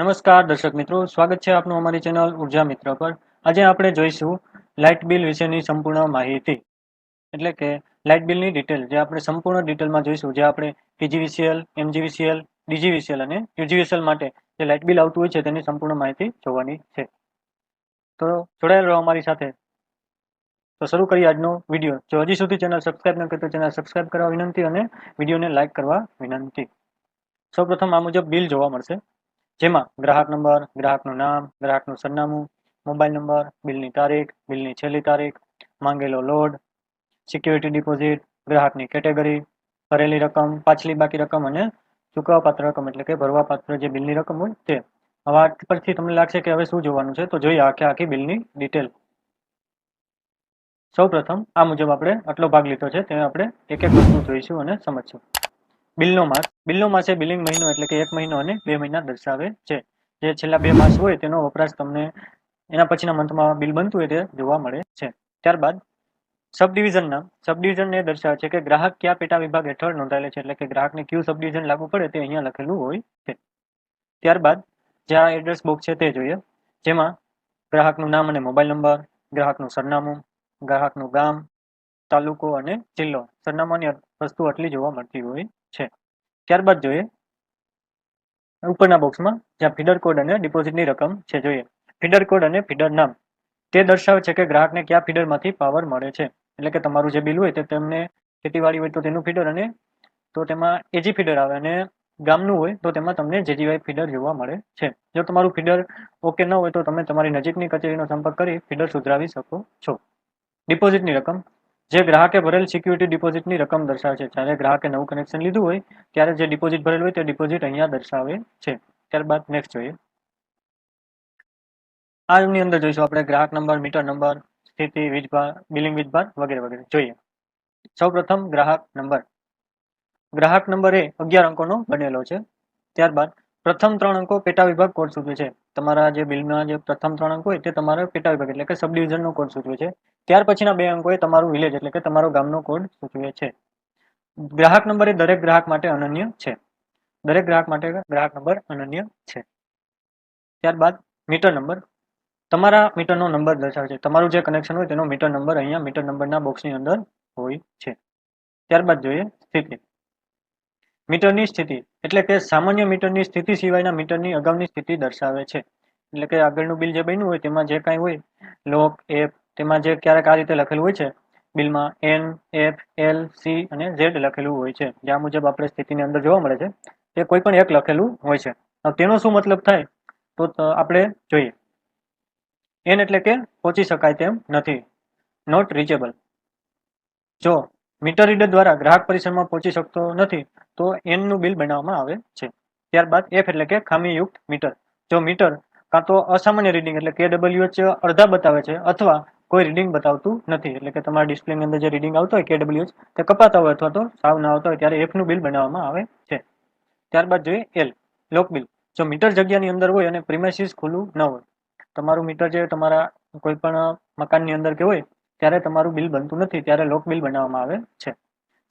નમસ્કાર, દર્શક મિત્રો. સ્વાગત છે આપનું અમારી ચેનલ ઊર્જા મિત્ર પર. આજે આપણે જોઈશું લાઇટ બિલ વિશેની સંપૂર્ણ માહિતી. એટલે કે લાઇટ બિલની ડિટેલ, જે આપણે સંપૂર્ણ ડિટેલમાં જોઈશું, જે આપણે પીજીવીસીએલ, એમજીવીસીએલ, ડીજીવીસીએલ અને યુજીવીસીએલ માટે જે લાઇટ બિલ આવતું હોય છે તેની સંપૂર્ણ માહિતી જોવાની છે. તો જોડાયેલ રહો અમારી સાથે. તો શરૂ કરીએ આજનો વીડિયો. જો હજી સુધી ચેનલ સબસ્ક્રાઇબ ન કરી તો ચેનલ સબસ્ક્રાઇબ કરવા વિનંતી અને વિડીયોને લાઇક કરવા વિનંતી. સૌપ્રથમ આ મુજબ બિલ જોવા મળશે. જેમાં ગ્રાહક નંબર, ગ્રાહકનું નામ, ગ્રાહકનું સરનામું, મોબાઈલ નંબર, બિલની તારીખ, બિલની છેલ્લી તારીખ, માંગેલો લોડ, સિક્યુરિટી ડિપોઝિટ, ગ્રાહકની કેટેગરી, ભરેલી રકમ, પાછલી બાકી રકમ અને ચૂકવવાપાત્ર રકમ એટલે કે ભરવાપાત્ર જે બિલની રકમ હોય તે. હવે આ પરથી તમને લાગશે કે હવે શું જોવાનું છે? તો જોઈએ આખે આખી બિલની ડિટેલ. સૌપ્રથમ આ મુજબ આપણે આટલો ભાગ લીધો છે, તે આપણે એક એક વસ્તુ જોઈશું અને સમજશું. બિલનો માસ. બિલનો માસ એ બિલિંગ મહિનો એટલે કે એક મહિનો અને બે મહિના દર્શાવે છે. જે છેલ્લા બે માસ હોય તેનો વપરાશ તમને એના પછીના મંથમાં બિલ બનતું હોય તે જોવા મળે છે. ત્યારબાદ સબ ડિવિઝનના સબ ડિવિઝન એ દર્શાવે છે કે ગ્રાહક કયા પેટા વિભાગ હેઠળ નોંધાયેલ છે એટલે કે ગ્રાહકને કયું સબ ડિવિઝન લાગુ પડે તે અહીંયા લખેલું હોય છે. ત્યારબાદ જે આ એડ્રેસ બોક્સ છે તે જોઈએ. જેમાં ગ્રાહકનું નામ અને મોબાઈલ નંબર, ગ્રાહકનું સરનામું, ગ્રાહકનું ગામ, તાલુકો અને જિલ્લો. સરનામાની વસ્તુ આટલી જોવા મળતી હોય છે. ત્યારબાદ જોઈએ. ઉપરના બોક્સમાં જ્યાં ફીડર કોડ અને ડિપોઝિટની રકમ છે જોઈએ. ફીડર કોડ અને ફીડર નામ. તે દર્શાવે છે કે ગ્રાહકને કયા ફીડરમાંથી પાવર મળે છે. એટલે કે તમારું જે બિલ હોય તે તેમને ખેતીવાડી હોય તો તેનું ફીડર અને તો તેમાં એજી ફીડર આવે અને ગામનું હોય તો તેમાં તમને જેજીવાય ફીડર જોવા મળે છે. જો તમારું ફીડર ઓકે ન હોય તો તમે તમારી નજીકની કચેરીનો સંપર્ક કરી ફીડર સુધરાવી શકો છો. ડિપોઝિટની રકમ જે ગ્રાહકે ભરેલ સિક્યુરિટી ડિપોઝિટની રકમ દર્શાવે છે. જ્યારે ગ્રાહકે નવું કનેક્શન લીધું હોય, ત્યારે જે ડિપોઝિટ ભરેલ હોય તે ડિપોઝિટ અહીંયા દર્શાવે છે. ત્યારબાદ નેક્સ્ટ જોઈએ. આની અંદર જોઈશું આપણે ગ્રાહક નંબર મીટર નંબર, સ્થિતિ, વીજભાર બિલિંગ વીજભાર વગેરે વગેરે. જોઈએ. સૌપ્રથમ ગ્રાહક નંબર. ગ્રાહક નંબર એ અગિયાર અંકોનો બનેલો છે. ત્યારબાદ પ્રથમ ત્રણ અંકો પેટા વિભાગ કોડ સૂચવે છે. તમારા જે બિલમાં જે પ્રથમ ત્રણ અંકો હોય તે તમારો પેટા વિભાગ એટલે કે સબ ડિવિઝનનો કોડ સૂચવે છે. ત્યાર પછીના બે અંકો એ તમારું વિલેજ એટલે કે તમારો ગામનો કોડ સૂચવે છે. ગ્રાહક નંબર એ દરેક ગ્રાહક માટે અનન્ય છે. દરેક ગ્રાહક માટે ગ્રાહક નંબર અનન્ય છે. ત્યારબાદ મીટર નંબર તમારા મીટરનો નંબર દર્શાવે છે. તમારું જે કનેક્શન હોય તેનો મીટર નંબર અહીંયા મીટર નંબરના બોક્સની અંદર હોય છે. ત્યારબાદ જોઈએ સ્થિતિ મીટરની સ્થિતિ, એટલે કે સામાન્ય મીટરની સ્થિતિ સિવાયના મીટરની અગાઉની સ્થિતિ દર્શાવે છે. એટલે કે આગળનું બિલ જે બન્યું હોય, તેમાં જે કાંઈ હોય લોક એપ તેમાં જે ક્યારેક આ રીતે લખેલું હોય છે, બિલમાં એન એફ એલ સી અને ઝેડ લખેલું હોય છે. જ્યાં મુજબ આપણે સ્થિતિની અંદર જોવા મળે છે. તે કોઈ પણ એક લખેલું હોય છે. તેનો શું મતલબ થાય? તો આપણે જોઈએ. એન એટલે કે પહોંચી શકાય તેમ નથી. નોટ રીચેબલ જો મીટર રીડર દ્વારા ગ્રાહક પરિસરમાં પહોંચી શકતો નથી, તો એનનું બિલ બનાવવામાં આવે છે. ત્યારબાદ એફ એટલે કે ખામીયુક્ત મીટર. જો મીટર કાં તો અસામાન્ય રીડિંગ એટલે કે ડબલ્યુએચ અડધા બતાવે છે અથવા કોઈ રીડિંગ બતાવતું નથી, એટલે કે તમારા ડિસ્પ્લેની અંદર જે રીડિંગ આવતો હોય કે ડબલ્યુએચ તે કપાતા હોય અથવા તો સાવ ના આવતા હોય, ત્યારે એફનું બિલ બનાવવામાં આવે છે. ત્યારબાદ જોઈએ એલ લોક બિલ. જો મીટર જગ્યાની અંદર હોય અને પ્રિમાઇસીસ ખુલ્લું ન હોય, તમારું મીટર જે તમારા કોઈ પણ મકાનની અંદર કે હોય ત્યારે તમારું બિલ બનતું નથી, ત્યારે લોક બિલ બનાવવામાં આવે છે.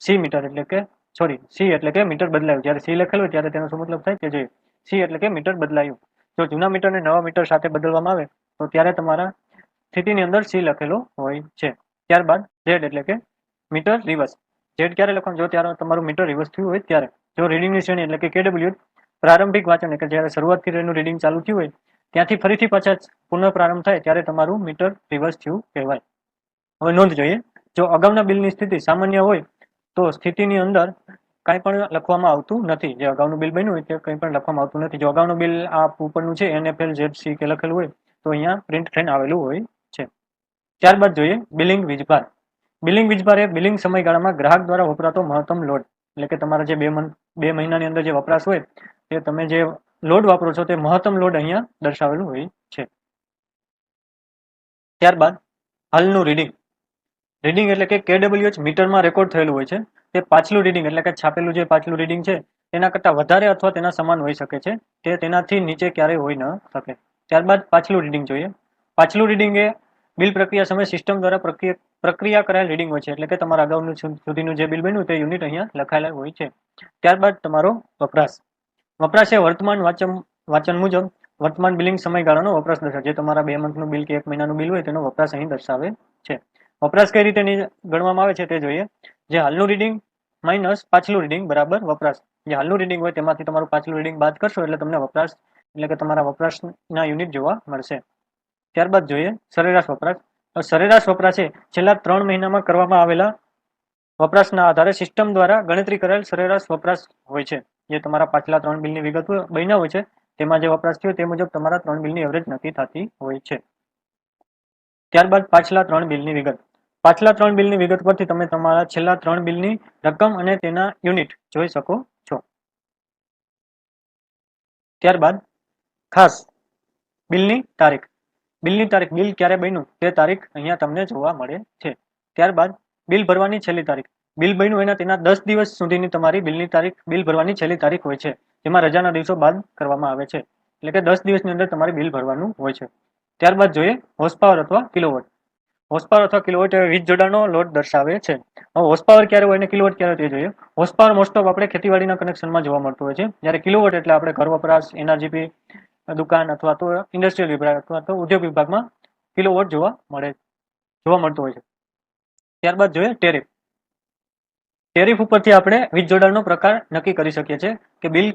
સી મીટર એટલે કે સોરી સી એટલે કે મીટર બદલાયું. જ્યારે સી લખેલું હોય ત્યારે તેનો શું મતલબ થાય કે જે સી એટલે કે મીટર બદલાયું. જો જૂના મીટરને નવા મીટર સાથે બદલવામાં આવે, તો ત્યારે તમારા સ્થિતિની અંદર સી લખેલો હોય છે. ત્યારબાદ ઝેડ એટલે કે મીટર રિવર્સ. ઝેડ ક્યારે લખવાનું? જો ત્યારે તમારું મીટર રિવર્સ થયું હોય ત્યારે. જો રીડિંગની શ્રેણી એટલે કે કેડબ્લ્યુ પ્રારંભિક વાંચન એટલે જ્યારે શરૂઆતથી એનું રીડિંગ ચાલુ થયું હોય, ત્યાંથી ફરીથી પાછા પુનઃ પ્રારંભ થાય ત્યારે તમારું મીટર રિવર્સ થયું કહેવાય. હવે નોંધ જોઈએ. જો અગાઉના બિલની સ્થિતિ સામાન્ય હોય, તો સ્થિતિની અંદર કાંઈ પણ લખવામાં આવતું નથી. જે અગાઉનું બિલ બન્યું હોય, તે કંઈ પણ લખવામાં આવતું નથી. જો અગાઉનું બિલ આ ઉપરનું છે એનએફએલ ઝેડ સી કે લખેલું હોય, તો અહીંયા પ્રિન્ટ થઈને આવેલું હોય છે. ત્યારબાદ જોઈએ બિલિંગ વીજભાર. બિલિંગ વીજભાર એ બિલિંગ સમયગાળામાં ગ્રાહક દ્વારા વપરાતો મહત્તમ લોડ. એટલે કે તમારા જે બે મંથ બે મહિનાની અંદર જે વપરાશ હોય, તે તમે જે લોડ વાપરો છો, તે મહત્તમ લોડ અહીંયા દર્શાવેલું હોય છે. ત્યારબાદ હાલનું રીડિંગ. રીડિંગ એટલે કે કેડબ્લ્યુએચ મીટરમાં રેકોર્ડ થયેલું હોય છે. તે પાછલું રીડિંગ એટલે કે છાપેલું જે પાછલું રીડિંગ છે, તેના કરતાં વધારે અથવા તેના સમાન હોઈ શકે છે. તે તેનાથી નીચે ક્યારેય હોઈ ન શકે. ત્યારબાદ પાછલું રીડિંગ જોઈએ. પાછલું રીડિંગ એ બિલ પ્રક્રિયા સમયે સિસ્ટમ દ્વારા પ્રક્રિયા પ્રક્રિયા કરાયેલ રીડિંગ હોય છે. એટલે કે તમારા અગાઉનું સુધીનું જે બિલ બન્યું તે યુનિટ અહીંયા લખાયેલા હોય છે. ત્યારબાદ તમારો વપરાશ. વપરાશ એ વર્તમાન વાંચન વાંચન મુજબ વર્તમાન બિલિંગ સમયગાળાનો વપરાશ દર્શાવે જે તમારા બે મંથનું બિલ કે એક મહિનાનું બિલ હોય તેનો વપરાશ અહીં દર્શાવે છે. વપરાશ કઈ રીતે ગણવામાં આવે છે તે જોઈએ. જે હાલનું રીડિંગ માઇનસ પાછલું રીડિંગ બરાબર, વપરાશ. જે હાલનું રીડિંગ હોય તેમાંથી તમારું પાછલું રીડિંગ બાદ કરશો એટલે તમને વપરાશ, એટલે કે તમારા વપરાશના યુનિટ જોવા મળશે. ત્યારબાદ જોઈએ સરેરાશ વપરાશ. સરેરાશ વપરાશ છેલ્લા ત્રણ મહિનામાં કરવામાં આવેલા વપરાશના આધારે સિસ્ટમ દ્વારા ગણતરી કરેલ સરેરાશ વપરાશ હોય છે. જે તમારા પાછલા ત્રણ બિલની વિગત બન્યા હોય છે, તેમાં જે વપરાશ થયો તે મુજબ તમારા ત્રણ બિલની એવરેજ નક્કી થતી હોય છે. ત્યારબાદ પાછલા ત્રણ બિલની વિગત. પાછલા ત્રણ બિલની વિગત પરથી તમે તમારા છેલ્લા ત્રણ બિલની રકમ અને તેના યુનિટ જોઈ શકો છો. ત્યારબાદ, ખાસ બિલની તારીખ. બિલની તારીખ, બિલ ક્યારે બન્યું તે તારીખ અહીંયા તમને જોવા મળે છે. ત્યારબાદ, બિલ ભરવાની છેલ્લી તારીખ. બિલ બન્યું એના તેના દસ દિવસ સુધીની તમારી બિલની તારીખ, બિલ ભરવાની છેલ્લી તારીખ હોય છે, જેમાં રજાના દિવસો બાદ કરવામાં આવે છે. એટલે કે દસ દિવસની અંદર તમારે બિલ ભરવાનું હોય છે. ત્યારબાદ જોઈએ હોર્સ પાવર અથવા કિલોવોટ હોર્સ અથવા કિલોવોટ વીજ જોડાણનો લોડ દર્શાવે છે. હવે હોર્સ ક્યારે હોય અને કિલોવોટ ક્યારે તે જોઈએ? હોર્સ મોસ્ટ ઓફ આપણે ખેતીવાડીના કનેક્શનમાં જોવા મળતું હોય છે. જ્યારે કિલોવોટ એટલે આપણે ઘર વપરાશ એનર્જીપી દુકાન અથવા તો ઇન્ડસ્ટ્રીયલ વિભાગ અથવા તો ઉદ્યોગ વિભાગમાં કિલોવોટ જોવા મળે, જોવા મળતું હોય છે. ત્યારબાદ જોઈએ ટેરિફ ટેરિફ ઉપરથી આપણે વીજ જોડાણનો પ્રકાર નક્કી કરી શકીએ છીએ કે બિલ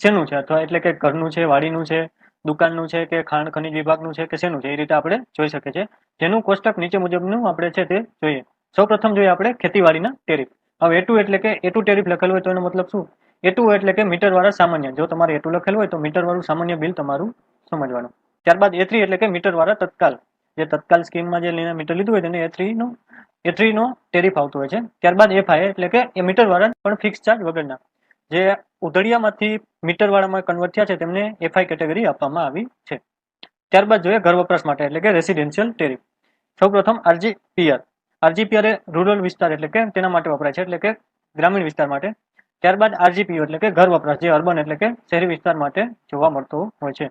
શેનું છે? અથવા એટલે કે ઘરનું છે, વાડીનું છે? દુકાનનું છે કે ખાણ ખનિજ વિભાગનું છે કે શેનું છે, એ રીતે આપણે જોઈ શકીએ છીએ. જેનું કોષ્ટક નીચે મુજબનું આપણે છે તે જોઈએ. સૌપ્રથમ જોઈએ આપણે ખેતીવાડીના ટેરિફ. હવે એટુ એટલે કે એટુ ટેરિફ લખેલું હોય તો એનો મતલબ શું? એટુ એટલે કે મીટરવાળા સામાન્ય. જો તમારે એટુ લખેલું હોય તો મીટરવાળું સામાન્ય બિલ તમારું સમજવાનું. ત્યારબાદ એ એટલે કે મીટરવાળા તત્કાલ. જે તત્કાલ સ્કીમમાં જે લઈને મીટર લીધું હોય તેને એ થ્રીનો એ થ્રીનો ટેરિફ આવતો હોય છે. ત્યારબાદ એફ એટલે કે એ મીટરવાળા પણ ફિક્સ ચાર્જ વગરના. જે ઉધડિયામાંથી મીટરવાળામાં કન્વર્ટ થયા છે, તેમને એફઆઈ કેટેગરી આપવામાં આવી છે. ત્યારબાદ જોઈએ ઘર વપરાશ માટે, એટલે કે રેસિડેન્શિયલ ટેરિફ સૌપ્રથમ આરજીપીઆર. આરજીપીઆર એ રૂરલ વિસ્તાર એટલે કે તેના માટે વપરાય છે, એટલે કે ગ્રામીણ વિસ્તાર માટે. ત્યારબાદ આરજીપીઓ એટલે કે ઘર વપરાશ, જે અર્બન એટલે કે શહેરી વિસ્તાર માટે જોવા મળતો હોય છે.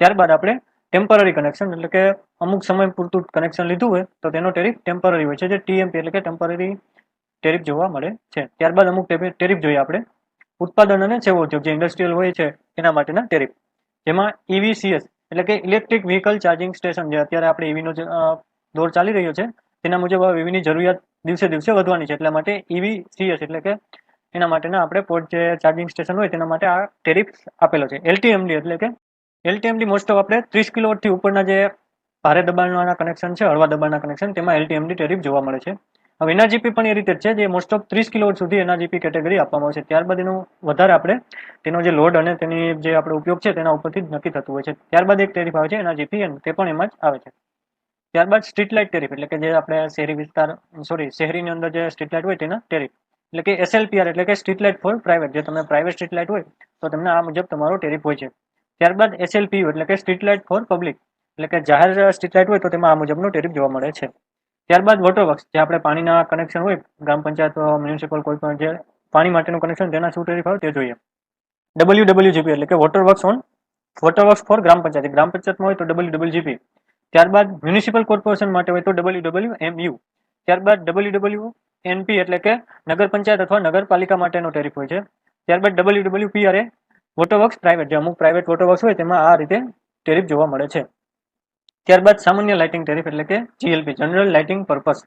ત્યારબાદ આપણે ટેમ્પરરી કનેક્શન એટલે કે અમુક સમય પૂરતું કનેક્શન લીધું હોય, તો તેનો ટેરિફ ટેમ્પરરી હોય છે, જે ટીએમપી એટલે કે ટેમ્પરરી ટેરિફ જોવા મળે છે. ત્યારબાદ અમુક ટેરિફ જોઈએ આપણે. ઉત્પાદન અને સેવા ઉદ્યોગ જે ઇન્ડસ્ટ્રીયલ હોય છે, એના માટેના ટેરિફ જેમાં ઈવીસીએસ એટલે કે ઇલેક્ટ્રિક વ્હીકલ ચાર્જિંગ સ્ટેશન જે અત્યારે આપણે ઈવીનો દોર ચાલી રહ્યો છે, તેના મુજબ ઈવીની જરૂરિયાત દિવસે દિવસે વધવાની છે, એટલા માટે ઈવીસીએસ એટલે કે એના માટેના આપણે પોર્ટ જે ચાર્જિંગ સ્ટેશન હોય, તેના માટે આ ટેરિફ આપેલો છે. એલટીએમડી એટલે કે એલટીએમડી મોસ્ટ ઓફ આપણે ત્રીસ કિલોવોટથી ઉપરના જે ભારે દબાણના કનેક્શન છે, હળવા દબાણના કનેક્શન તેમાં એલટીએમડી ટેરિફ જોવા મળે છે. હવે એનઆરજીપી પણ એ રીતે છે જે મોસ્ટ ઓફ ત્રીસ કિલો સુધી એનઆરજીપી કેટેગરી આપવામાં આવે છે. ત્યારબાદ એનું વધારે આપણે તેનો જે લોડ અને તેની જે આપણે ઉપયોગ છે તેના ઉપરથી નક્કી થતું હોય છે. ત્યારબાદ એક ટેરિફ આવે છે એનઆરજીપી તે પણ એમાં જ આવે છે. ત્યારબાદ સ્ટ્રીટ લાઇટ ટેરિફ એટલે કે જે આપણે શહેરી વિસ્તાર સોરી શહેરીની અંદર જે સ્ટ્રીટ લાઇટ હોય તેના ટેરિફ એટલે કે એસએલપીઆર એટલે કે સ્ટ્રીટ લાઇટ ફોર પ્રાઇવેટ જે તમે પ્રાઇવેટ સ્ટ્રીટ લાઇટ હોય તો તમને આ મુજબ તમારો ટેરિફ હોય છે. ત્યારબાદ એસએલપીયુ એટલે કે સ્ટ્રીટ લાઇટ ફોર પબ્લિક એટલે કે જાહેર સ્ટ્રીટ લાઇટ હોય તો તેમાં આ મુજબનો ટેરિફ જોવા મળે છે. ત્યારબાદ વોટર વર્ક્સ જે આપણે પાણીના કનેક્શન હોય, ગ્રામ પંચાયત મ્યુનિસિપલ કોઈ પણ જે પાણી માટેનું કનેક્શન તેના શું ટેરિફ આવે, તે જોઈએ. ડબલ્યુ ડબલ્યુજીપી એટલે કે water works on water works for gram panchayat. Gram પંચાયતમાં હોય તો ડબલ્યુ ડબલ્યુજીપી ત્યારબાદ મ્યુનિસિપલ કોર્પોરેશન માટે હોય તો ડબલ્યુ ડબલ્યુ એમ યુ ત્યારબાદ ડબલ્યુ ડબલ્યુ એનપી એટલે કે નગર પંચાયત અથવા નગરપાલિકા માટેનો ટેરિફ હોય છે. ત્યારબાદ ડબલ્યુ ડબલ્યુ પીઆર એ વોટર વર્ક્સ પ્રાઇવેટ જે અમુક પ્રાઇવેટ વોટરવર્ક્સ હોય, તેમાં આ રીતે ટેરિફ જોવા મળે છે. ત્યારબાદ સામાન્ય લાઇટિંગ ટેરિફ એટલે કે જીએલપી જનરલ લાઇટિંગ પર્પસ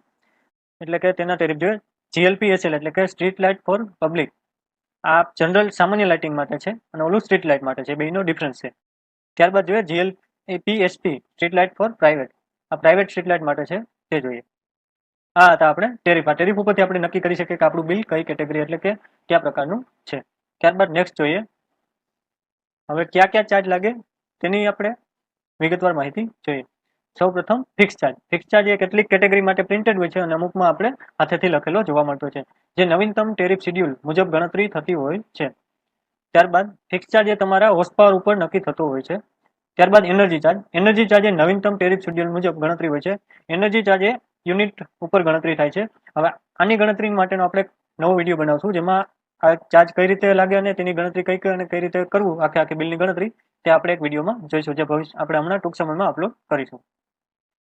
એટલે કે તેના ટેરિફ જોઈએ. જીએલપી એસએલ એટલે કે સ્ટ્રીટ લાઇટ ફોર પબ્લિક આ જનરલ સામાન્ય લાઇટિંગ માટે છે અને ઓલું સ્ટ્રીટ લાઇટ માટે છે. બેનો ડિફરન્સ છે. ત્યારબાદ જોઈએ GL PSP street light for private આ પ્રાઇવેટ સ્ટ્રીટ લાઇટ માટે છે, તે જોઈએ. આ હતા આપણે ટેરિફ આ ટેરિફ ઉપરથી આપણે નક્કી કરી શકીએ કે આપણું બિલ કઈ કેટેગરી એટલે કે કયા પ્રકારનું છે. ત્યારબાદ નેક્સ્ટ જોઈએ. હવે કયા કયા ચાર્જ લાગે તેની આપણે વિગતવાર માહિતી જોઈએ. સૌ પ્રથમ ફિક્સ ચાર્જ ફિક્સ ચાર્જ એ કેટલીક કેટેગરી માટે પ્રિન્ટેડ હોય છે અને અમુકમાં આપણે હાથેથી લખેલો જોવા મળતો છે. જે નવીનતમ ટેરિફ શેડ્યુલ મુજબ ગણતરી થતી હોય છે. ત્યારબાદ ફિક્સ ચાર્જ એ તમારા હોર્સ પાવર ઉપર નક્કી થતો હોય છે. ત્યારબાદ એનર્જી ચાર્જ એનર્જી ચાર્જ એ નવીનતમ ટેરિફ શેડ્યુલ મુજબ ગણતરી હોય છે. એનર્જી ચાર્જ એ યુનિટ ઉપર ગણતરી થાય છે. હવે આની ગણતરી માટેનો આપણે નવો વીડિયો બનાવશું જેમાં આ ચાર્જ કઈ રીતે લાગે અને તેની ગણતરી કઈ અને કઈ રીતે કરવું, આખે આખી બિલની ગણતરી, તે આપણે એક વિડીયોમાં જોઈશું, જે ભવિષ્ય, આપણે હમણાં ટૂંક સમયમાં અપલોડ કરીશું.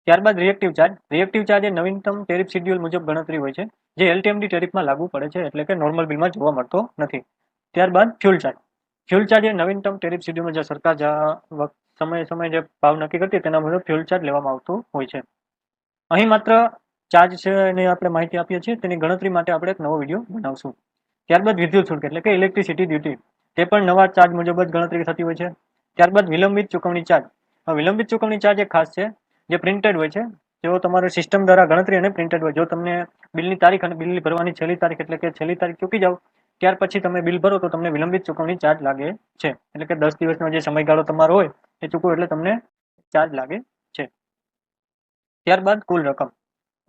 ત્યારબાદ રિએક્ટિવ ચાર્જ રિએક્ટિવ ચાર્જ એ નવીનતમ ટેરિફ શેડ્યુલ મુજબ ગણતરી હોય છે, જે એલટીએમડી ટેરિફમાં લાગુ પડે છે, એટલે કે નોર્મલ બિલમાં જોવા મળતો નથી. ત્યારબાદ ફ્યુલ ચાર્જ ફ્યુલ ચાર્જ એ નવીનતમ ટેરિફ શેડ્યુલમાં જે સરકાર સમયે સમયે જે ભાવ નક્કી કરતી તેના મુજબ ફ્યુલ ચાર્જ લેવામાં આવતું હોય છે. અહીં માત્ર ચાર્જ છે એની આપણે માહિતી આપીએ છીએ, તેની ગણતરી માટે આપણે એક નવો વીડિયો બનાવશું. ત્યારબાદ વિદ્યુત શુલ્ક એટલે કે ઇલેક્ટ્રિસિટી ડ્યુટી તે પણ નવા ચાર્જ મુજબ જ ગણતરી થતી હોય છે. ત્યારબાદ વિલંબિત ચૂકવણી ચાર્જ હવે વિલંબિત ચૂકવણી ચાર્જ એક ખાસ છે, જે પ્રિન્ટેડ હોય છે. જેઓ તમારે સિસ્ટમ દ્વારા ગણતરી અને પ્રિન્ટેડ હોય. જો તમને બિલની તારીખ અને બિલ ભરવાની છેલ્લી તારીખ એટલે કે છેલ્લી તારીખ ચૂકી જાવ, ત્યાર પછી તમે બિલ ભરો તો તમને વિલંબિત ચૂકવણી ચાર્જ લાગે છે. એટલે કે દસ દિવસનો જે સમયગાળો તમારો હોય, એ ચૂકવો એટલે તમને ચાર્જ લાગે છે. ત્યારબાદ કુલ રકમ.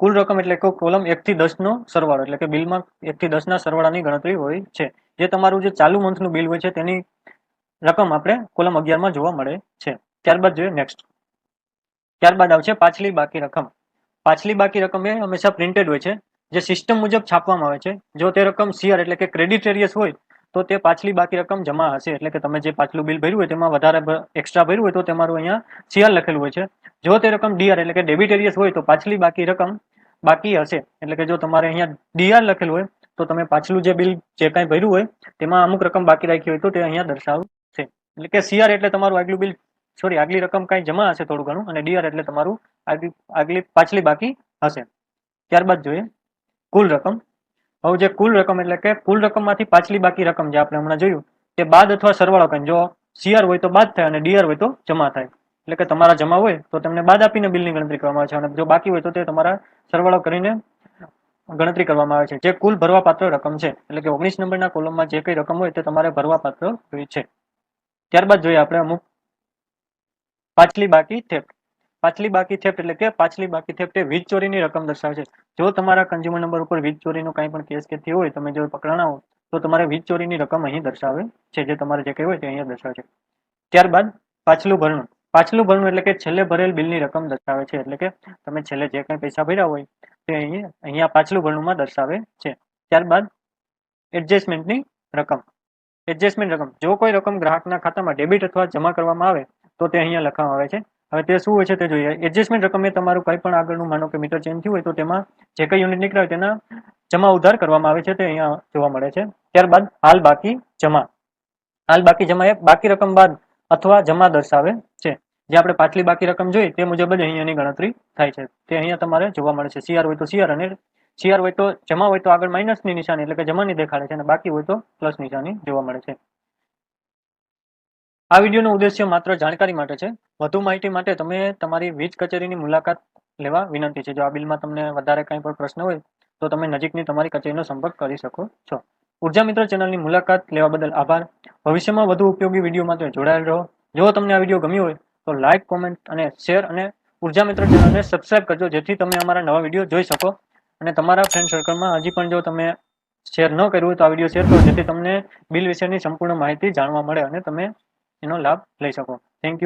કુલ રકમ એટલે કે કોલમ એકથી દસનો સરવાળો, એટલે કે બિલમાં એકથી દસના સરવાળાની ગણતરી હોય છે. જે તમારું જે ચાલુ મંથનું બિલ હોય છે, તેની રકમ આપણે કોલમ અગિયારમાં જોવા મળે છે. ત્યારબાદ જોઈએ નેક્સ્ટ ત્યારબાદ આવશે પાછલી બાકી રકમ. પાછલી બાકી રકમ એ હંમેશા પ્રિન્ટેડ હોય છે. જે સિસ્ટમ મુજબ છાપવામાં આવે છે. જો તે રકમ સીઆર એટલે કે ક્રેડિટ એરિયસ હોય, તો તે પાછલી બાકી રકમ જમા હશે. એટલે કે તમે જે પાછલું બિલ ભર્યું હોય, તેમાં વધારે એક્સ્ટ્રા ભર્યું હોય, તો તમારું અહીંયા સીઆર લખેલું હોય છે. જો તે રકમ ડીઆર એટલે કે ડેબિટ એરિયસ હોય, તો પાછલી બાકી રકમ બાકી હશે. એટલે કે જો તમારે અહીંયા ડીઆર લખેલું હોય, તો તમે પાછલું જે બિલ જે કાંઈ ભર્યું હોય, તેમાં અમુક રકમ બાકી રાખી હોય તો તે અહીંયા દર્શાવશે. એટલે કે સીઆર એટલે તમારું આગલું બિલ, સોરી, આગલી રકમ કાંઈ જમા હશે થોડું ઘણું, અને ડીઆર એટલે તમારું આગલી આગલી પાછલી બાકી હશે. ત્યારબાદ જોઈએ, કુલ રકમ. હવે જે કુલ રકમ એટલે કે કુલ રકમમાંથી પાછલી બાકી રકમ જે આપણે હમણાં જોયું, તે બાદ અથવા સરવાળો કરીને જો સીઆર હોય તો બાદ થાય અને ડીઆર હોય તો જમા થાય. એટલે કે તમારા જમા હોય તો તમને બાદ આપીને બિલની ગણતરી કરવામાં આવે છે. અને જો બાકી હોય તો તે તમારા સરવાળો કરીને ગણતરી કરવામાં આવે છે. જે કુલ ભરવા પાત્ર રકમ છે. એટલે કે ઓગણીસ નંબરના કોલમમાં જે કઈ રકમ હોય તે તમારે ભરવા પાત્ર હોય છે. ત્યારબાદ જોઈએ આપણે અમુક પાછલી બાકી થેફ્ટ પાછલી બાકી થેફ્ટ એટલે કે પાછલી બાકી થેફ્ટ એ વીજ ચોરીની રકમ દર્શાવે છે. જો તમારા કન્ઝ્યુમર નંબર ઉપર વીજ ચોરીનો કાંઈ પણ કેસ કે થયો હોય, તમે જો પકડાણા હો, તો તમારે વીજ ચોરીની રકમ અહીં દર્શાવે છે. જે તમારે જે કંઈ હોય તે અહીંયા દર્શાવે છે. ત્યારબાદ પાછલું ભરણું. પાછલું ભરણું એટલે કે છેલ્લે ભરેલ બિલની રકમ દર્શાવે છે. એટલે કે તમે છેલ્લે જે કંઈ પૈસા ભર્યા હોય તે અહીંયા અહીંયા પાછલું ભરણુંમાં દર્શાવે છે. ત્યારબાદ એડજસ્ટમેન્ટની રકમ. એડજસ્ટમેન્ટ રકમ. જો કોઈ રકમ ગ્રાહકના ખાતામાં ડેબિટ અથવા જમા કરવામાં આવે, તો તે અહીંયા લખવામાં આવે છે. હવે તે શું હોય છે તે જોઈએ. એડજસ્ટમેન્ટ રકમ તમારું કંઈ પણ આગળનું, માનો કે મીટર ચેન્જ થયું હોય, તો તેમાં જે કંઈ યુનિટ નીકળાય તેના જમા ઉધાર કરવામાં આવે છે. તે અહીંયા જોવા મળે છે. ત્યારબાદ હાલ બાકી જમા. હાલ બાકી જમા એ બાકી રકમ બાદ અથવા જમા દર્શાવે જે આપણે પાછલી બાકી રકમ જોઈએ તે મુજબ જ અહીંયાની ગણતરી થાય છે. તે અહીંયા તમારે જોવા મળે છે. સીઆર હોય તો સીઆર અને સીઆર હોય તો, જમા હોય તો આગળ માઇનસની નિશાની, એટલે કે જમાની દેખાડે છે અને બાકી હોય તો પ્લસ નિશાની જોવા મળે છે. આ વિડીયોનો ઉદ્દેશ્ય માત્ર જાણકારી માટે છે. વધુ માહિતી માટે તમે તમારી વીજ કચેરીની મુલાકાત લેવા વિનંતી છે. જો આ બિલમાં તમને વધારે કંઈ પણ પ્રશ્ન હોય, તો તમે નજીકની તમારી કચેરીનો સંપર્ક કરી શકો છો. ઊર્જા મિત્ર ચેનલની મુલાકાત લેવા બદલ આભાર. ભવિષ્યમાં વધુ ઉપયોગી વીડિયો માટે જોડાયેલ રહો. જો તમને આ વીડિયો ગમ્યો હોય તો લાઇક કોમેન્ટ અને શેર અને ઊર્જા મિત્ર ચેનલને સબસ્ક્રાઇબ કરજો, જેથી તમે અમારા નવા વીડિયો જોઈ શકો. અને તમારા ફ્રેન્ડ સર્કલમાં હજી પણ જો તમે શેર ન કર્યું હોય તો આ વીડિયો શેર કરો, જેથી તમને બિલ વિશેની સંપૂર્ણ માહિતી જાણવા મળે અને તમે એનો લાભ લઈ શકો. Thank you